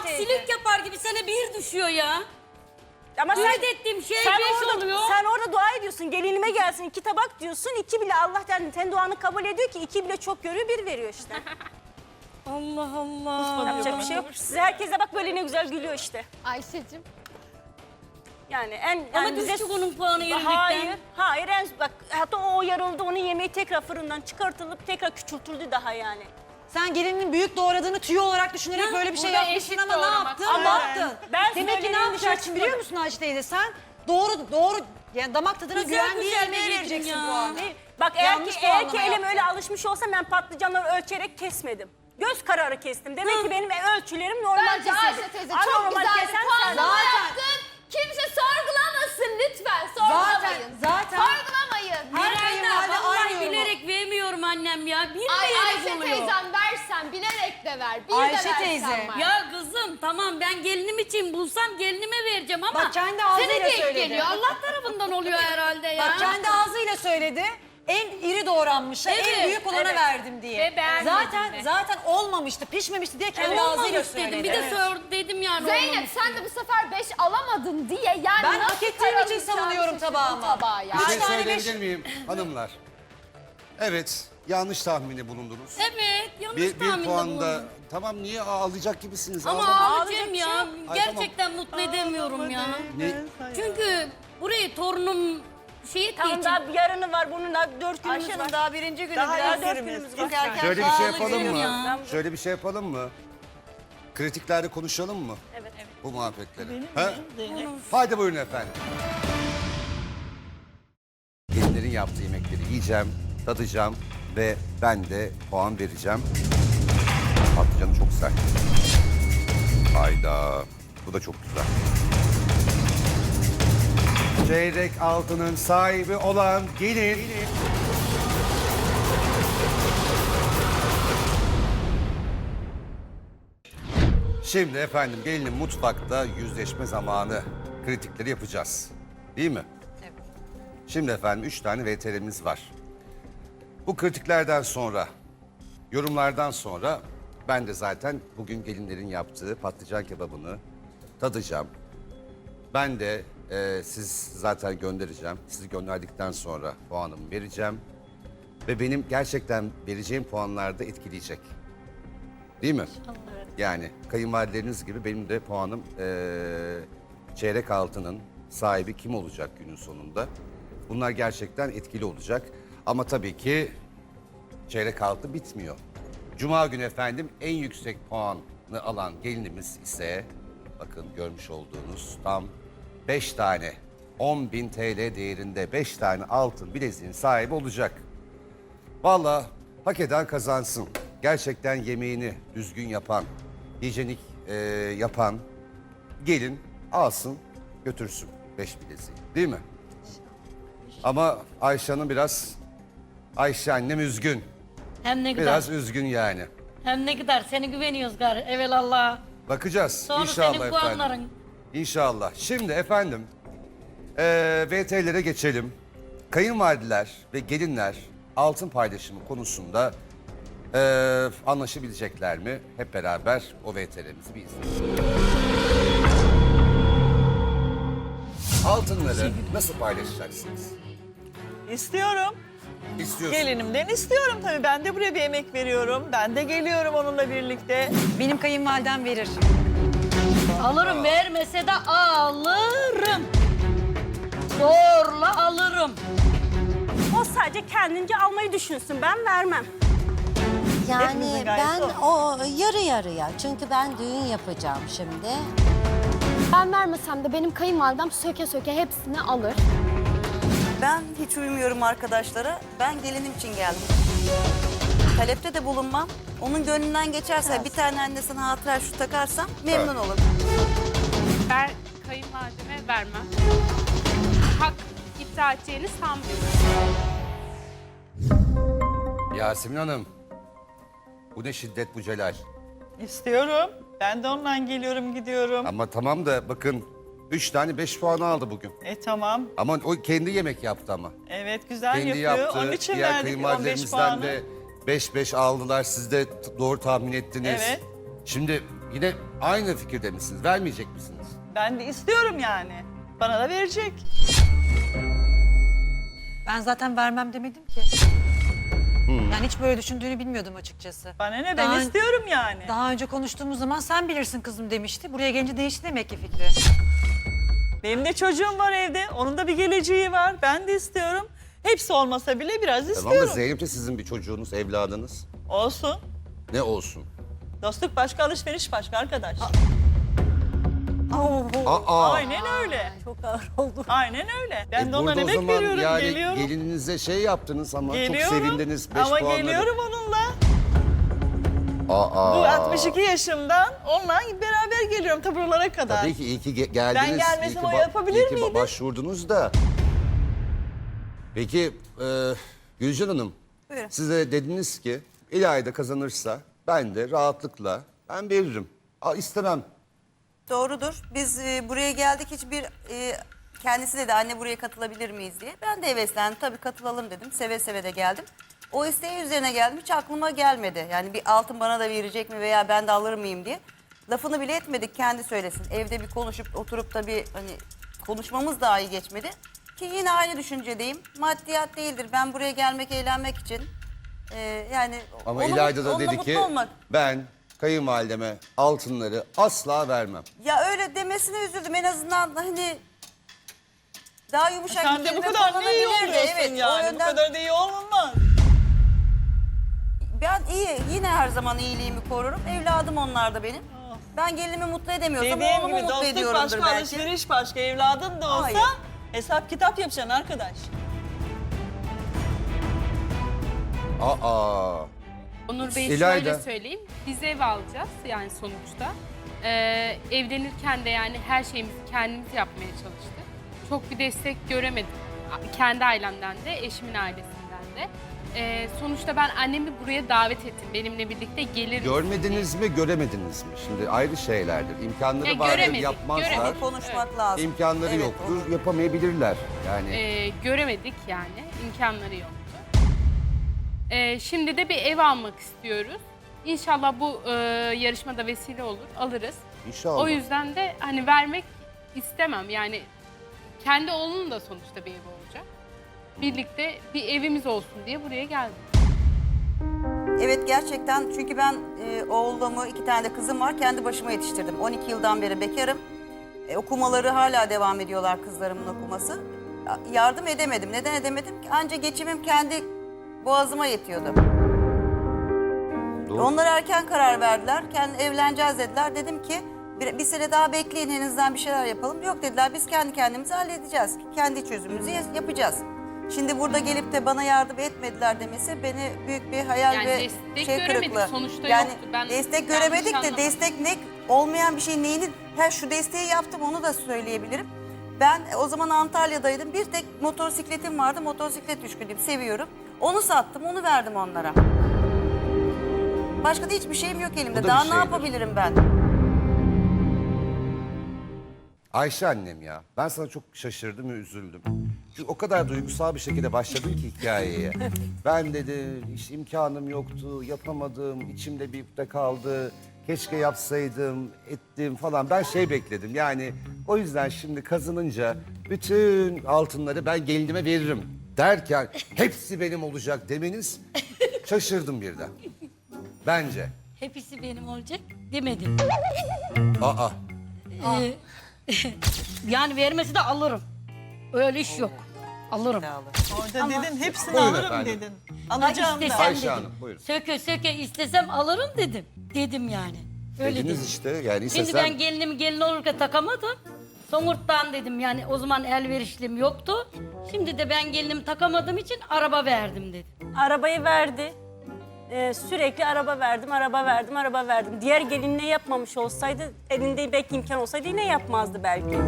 aksilik yapar gibi sana bir düşüyor ya. Ama sen, Ümit ettiğim şey sen beş orada, oluyor. Sen orada dua ediyorsun. Gelinime gelsin iki tabak diyorsun. iki bile Allah yani senin duanı kabul ediyor ki iki bile çok görüyor bir veriyor işte. Allah Allah. Yapacak bir şey yok. Size herkese bak böyle ne güzel gülüyor işte. Ayşe'cim. Yani en Ama yani bize- düştü onun puanı yenillikten. Hayır, hayır. En, bak hatta o yarıldı, onun yemeği tekrar fırından çıkartılıp tekrar küçültüldü daha yani. Sen gelinin büyük doğradığını tüyo olarak düşünerek Ya, böyle bir şey burada yapmışsın eşit ama ne doğramak yaptın? Ne yaptın? Ben Demek ki ne dışarı yapacaksın biliyor musun Ayşe teyze? Sen doğru doğru yani damak tadına Güzel güvendiği güzel yemeğe yedin vereceksin ya. puanı. Ne? Bak eğer Yanlış ki, eğer ki puanlama elim öyle alışmış olsa ben patlıcanları ölçerek kesmedim. Göz kararı kestim. Demek ki benim ölçülerim normal Bence kesildi. Ayşe teyze çok Anormal güzel bir kesen puanlama sen. Zaten- yaptın. Kimse sorgulamasın lütfen. Sorgulamayın. zaten- Sorgulamayın. Her Miranda kayınvalide aynı yorumu. bilerek vermiyorum annem ya. Ay Bilmeyerek Ayşe oluyor. teyzem versen bilerek de ver. Bir Ayşe de versen teyze. var. Ya kızım tamam ben gelinim için bulsam gelinime vereceğim ama Bak kendi ağzıyla seni denk söyledi. geliyor. Allah tarafından oluyor herhalde ya. Bak kendi ağzıyla söyledi. En iri doğranmışa, en Evet, büyük olana evet. verdim diye. Ve beğenmedin zaten de. zaten olmamıştı, pişmemişti diye kendi Evet, ağzıyla olmamış söyledi. dedim. Bir de Evet. sor dedim yani Zeynep olmamış. sen de bu sefer 5 alamadın diye yani Ben nasıl hak ettiğim için savunuyorum şaşırdım tabağımı. tabağı ya. Bir şey Üç tane söyleyebilir miyim hanımlar? Evet, yanlış tahmini bulundunuz. Evet yanlış Bir, bir tahminde puanda bulundum. tamam niye ağlayacak gibisiniz? Ama Ağlama. ağlayacağım ya. Ay, Gerçekten mutlu edemiyorum ya. Ne? Çünkü burayı torunum şey ettiği Tamam için. daha bir yarını var bunun daha dört günümüz Ayşe var. Hanım daha birinci günü Daha ilk dört günümüz günümüz var. Erken. Şöyle bir şey yapalım mı? ya. Şöyle bir şey yapalım mı? Kritiklerde konuşalım mı? Evet. Bu muhabbetleri. Ha? Hadi buyurun efendim. Gelinlerin yaptığı yemekleri yiyeceğim, tadacağım ve ben de puan vereceğim. Patlıcanı çok sert. Hayda. Bu da çok güzel. Çeyrek altının sahibi olan gelin. Şimdi efendim gelinin mutfakta yüzleşme zamanı kritikleri yapacağız. Değil mi? Evet. Şimdi efendim üç tane VTR'miz var. Bu kritiklerden sonra, yorumlardan sonra ben de zaten bugün gelinlerin yaptığı patlıcan kebabını tadacağım. Ben de e, siz zaten göndereceğim. Sizi gönderdikten sonra puanımı vereceğim. Ve benim gerçekten vereceğim puanlar da etkileyecek. Değil mi? Yani kayınvalideleriniz gibi benim de puanım eee, çeyrek altının sahibi kim olacak günün sonunda? Bunlar gerçekten etkili olacak. Ama tabii ki çeyrek altı bitmiyor. Cuma günü efendim en yüksek puanı alan gelinimiz ise bakın görmüş olduğunuz tam 5 tane 10.000 TL değerinde 5 tane altın bileziğin sahibi olacak. Valla hak eden kazansın. Gerçekten yemeğini düzgün yapan, hijyenik e, yapan gelin alsın götürsün beş bileziği. Değil mi? Ama Ayşe Hanım biraz, Ayşe annem üzgün. Hem ne kadar. Biraz üzgün yani. Hem ne kadar. Seni güveniyoruz gari. Evelallah. Bakacağız Sonra inşallah senin efendim. puanların. İnşallah. Şimdi efendim eee VT'lere geçelim. Kayınvalideler ve gelinler altın paylaşımı konusunda eee, anlaşabilecekler mi? Hep beraber o VT'lerimizi bir izleyelim. Altınları nasıl paylaşacaksınız? İstiyorum. İstiyorsunuz. Gelinimden istiyorum tabii. Ben de buraya bir emek veriyorum. Ben de geliyorum onunla birlikte. Benim kayınvalidem verir. Alırım vermese de alırım. Zorla alırım. O sadece kendince almayı düşünsün. Ben vermem. Yani gayesi ben o. o yarı yarıya çünkü ben düğün yapacağım şimdi. Ben vermesem de benim kayınvalidem söke söke hepsini alır. Ben hiç uyumuyorum arkadaşlara. Ben gelinim için geldim. Talepte de bulunmam. Onun gönlünden geçerse bir tane annesine hatıra şu takarsam memnun olurum. Ben kayınvalideme vermem. Hak iddia edeceğini sanmıyorum. Yasemin Hanım. Bu ne şiddet bu celal. İstiyorum. Ben de ondan geliyorum gidiyorum. Ama tamam da bakın üç tane beş puanı aldı bugün. E tamam. Ama o kendi yemek yaptı ama. Evet güzel kendi yapıyor. yaptı. Onun için Diğer verdik 15 kayınvalidelerimizden puanı. de 5-5 aldılar. Siz de doğru tahmin ettiniz. Evet. Şimdi yine aynı fikirde misiniz? Vermeyecek misiniz? Ben de istiyorum yani. Bana da verecek. Ben zaten vermem demedim ki. Yani hiç böyle düşündüğünü bilmiyordum açıkçası. Bana ne ben Daha- istiyorum yani. Daha önce konuştuğumuz zaman sen bilirsin kızım demişti. Buraya gelince değişti demek ki fikri. Benim de çocuğum var evde. Onun da bir geleceği var. Ben de istiyorum. Hepsi olmasa bile biraz Tamam da istiyorum. Zeynep de sizin bir çocuğunuz, evladınız. Olsun. Ne olsun? Dostluk başka, alışveriş başka arkadaş. Aa, Aynen öyle. Çok ağır oldu. Aynen öyle. Ben e de ona burada o emek zaman veriyorum, yani geliyorum. gelininize şey yaptınız ama Geliyorum. çok sevindiniz. Beş Ama puanları. geliyorum onunla. Aa, Bu 62 yaşımdan onunla beraber geliyorum ta buralara kadar. Tabii ki iyi ki ge- geldiniz. Ben gelmesem iyi ki o ba- yapabilir iyi ki ba- miydi? başvurdunuz da. Peki e, Gülcan Hanım. Buyurun. Size dediniz ki İlayda kazanırsa ben de rahatlıkla ben veririm. Aa, istemem. Doğrudur. Biz e, buraya geldik hiçbir e, kendisi dedi anne buraya katılabilir miyiz diye. Ben de heveslendim tabii katılalım dedim. Seve seve de geldim. O isteği üzerine geldim hiç aklıma gelmedi. Yani bir altın bana da verecek mi veya ben de alır mıyım diye. Lafını bile etmedik kendi söylesin. Evde bir konuşup oturup da bir hani konuşmamız dahi geçmedi. Ki yine aynı düşüncedeyim. Maddiyat değildir. Ben buraya gelmek, eğlenmek için. e, yani Ama onu- İlayda da onunla dedi mutlu ki olmak. ben kayınvalideme altınları asla vermem. Ya öyle demesine üzüldüm en azından hani daha yumuşak Sen bir de bu kelime kadar ne iyi kullanabilirdi. oluyorsun Evet, o yani. Bu yönden kadar da iyi olmaz. Ben iyi yine her zaman iyiliğimi korurum. Evladım onlar da benim. Ben gelinimi mutlu edemiyorsam Dediğim oğlumu gibi mutlu dostluk ediyorumdur başka, belki. alışveriş başka. Evladın da olsa Hayır. hesap kitap yapacaksın arkadaş. Aa. Onur Bey İlayda. şöyle söyleyeyim. Biz ev alacağız yani sonuçta. Ee, evlenirken de yani her şeyimizi kendimiz yapmaya çalıştık. Çok bir destek göremedim. Kendi ailemden de, eşimin ailesinden de. Ee, sonuçta ben annemi buraya davet ettim. Benimle birlikte gelir. Görmediniz mi, göremediniz mi? Şimdi ayrı şeylerdir. İmkanları Ya vardır, göremedik, yapmazlar. göremedik. Konuşmak lazım. İmkanları Evet, yoktur, olur. yapamayabilirler. Yani Ee, göremedik yani. imkanları yoktu. Ee, şimdi de bir ev almak istiyoruz. İnşallah bu e, yarışmada vesile olur. Alırız. inşallah. O yüzden de hani vermek istemem. Yani kendi oğlunun da sonuçta bir evi olacak. Birlikte bir evimiz olsun diye buraya geldim. Evet gerçekten çünkü ben e, oğlumu iki tane de kızım var kendi başıma yetiştirdim. 12 yıldan beri bekarım. E, okumaları hala devam ediyorlar kızlarımın okuması. Ya- Yardım edemedim. Neden edemedim? ki? Anca geçimim kendi boğazıma yetiyordu. Doğru. Onlar erken karar verdiler. Kendi evleneceğiz dediler. Dedim ki bir, bir sene daha bekleyin henüzden bir şeyler yapalım. Yok dediler biz kendi kendimizi halledeceğiz. Kendi çözümümüzü ya- yapacağız. Şimdi burada gelip de bana yardım etmediler demesi beni büyük bir hayal Yani ve destek şey göremedik. kırıklığı. Sonuçta yani yoktu. Ben destek yanlış göremedik de anlamadım. destek ne olmayan bir şey neyini ha şu desteği yaptım onu da söyleyebilirim. Ben o zaman Antalya'daydım. Bir tek motosikletim vardı. Motosiklet düşkünüyüm. Seviyorum. Onu sattım. Onu verdim onlara. Başka da hiçbir şeyim yok elimde. da Daha ne şeydir. yapabilirim ben? Ayşe annem ya. Ben sana çok şaşırdım ve üzüldüm. Çünkü o kadar duygusal bir şekilde başladın ki hikayeye. Ben dedi işte imkanım yoktu, yapamadım, içimde bir ukde kaldı. Keşke yapsaydım, ettim falan. Ben şey bekledim yani o yüzden şimdi kazanınca bütün altınları ben gelinime veririm derken hepsi benim olacak demeniz şaşırdım birden. Bence. Hepsi benim olacak demedim. Aa. Ee, yani vermesi de alırım. Öyle iş yok. Alırım. Orada dedin hepsini Buyurun alırım efendim. dedin. Alacağım da. Ayşe dedim. Hanım, buyurun. Söke söke istesem alırım dedim. Dedim yani. Öyle Dediniz dedim. işte yani Şimdi ben gelinimi gelin olurken takamadım. Songurt'tan dedim yani o zaman elverişlim yoktu. Şimdi de ben gelinimi takamadığım için araba verdim dedim. Arabayı verdi. Ee, sürekli araba verdim, araba verdim, araba verdim. Diğer gelinine yapmamış olsaydı, elinde belki imkan olsaydı yine yapmazdı belki.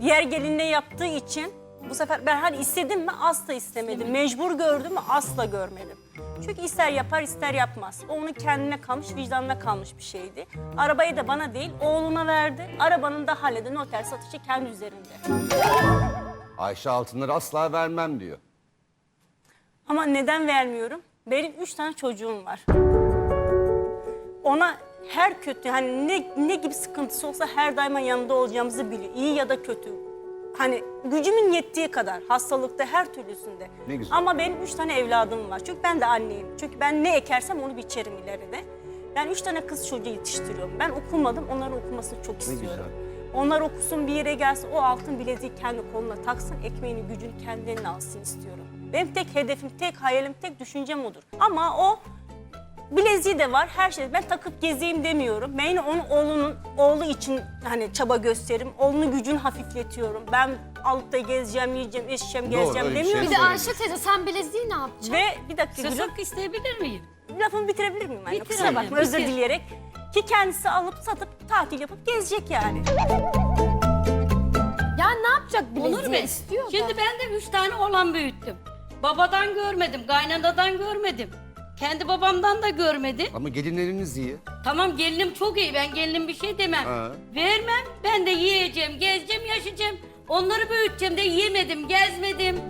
Diğer gelinine yaptığı için bu sefer ben hani istedim mi asla istemedim. Mecbur gördüm mü asla görmedim. Çünkü ister yapar ister yapmaz. O onun kendine kalmış, vicdanına kalmış bir şeydi. Arabayı da bana değil, oğluna verdi. Arabanın da hallede noter satışı kendi üzerinde. Ayşe altınları asla vermem diyor. Ama neden vermiyorum? Benim üç tane çocuğum var. Ona her kötü hani ne ne gibi sıkıntısı olsa her daima yanında olacağımızı biliyor. İyi ya da kötü. Hani gücümün yettiği kadar hastalıkta her türlüsünde. Ne güzel. Ama benim üç tane evladım var. Çünkü ben de anneyim. Çünkü ben ne ekersem onu biçerim ileride. Ben üç tane kız çocuğu yetiştiriyorum. Ben okumadım, onların okumasını çok istiyorum. Onlar okusun bir yere gelsin, o altın bileziği kendi koluna taksın, ekmeğini, gücünü kendi eline alsın istiyorum. Benim tek hedefim, tek hayalim, tek düşüncem odur. Ama o bileziği de var, her şey. Ben takıp gezeyim demiyorum. Ben onun oğlunun, oğlu için hani çaba gösteririm. Oğlunun gücünü hafifletiyorum. Ben alıp da gezeceğim, yiyeceğim, içeceğim, Doğru, gezeceğim öyle bir şey demiyorum. Bir de. Ayşe teyze sen bileziği ne yapacaksın? Ve bir dakika Size gülüm, isteyebilir miyim? lafımı bitirebilir miyim? anne? Kusura Bitirelim, bakma, özür bitir. dileyerek. Ki kendisi alıp satıp tatil yapıp gezecek yani. Ya ne yapacak bileziği Olur mu? istiyor da. Şimdi ben de üç tane oğlan büyüttüm. Babadan görmedim, kaynanadan görmedim. Kendi babamdan da görmedim. Ama gelinleriniz iyi. Tamam gelinim çok iyi. Ben gelinim bir şey demem. Ha. Vermem. Ben de yiyeceğim, gezeceğim, yaşayacağım. Onları büyüteceğim de yemedim, gezmedim.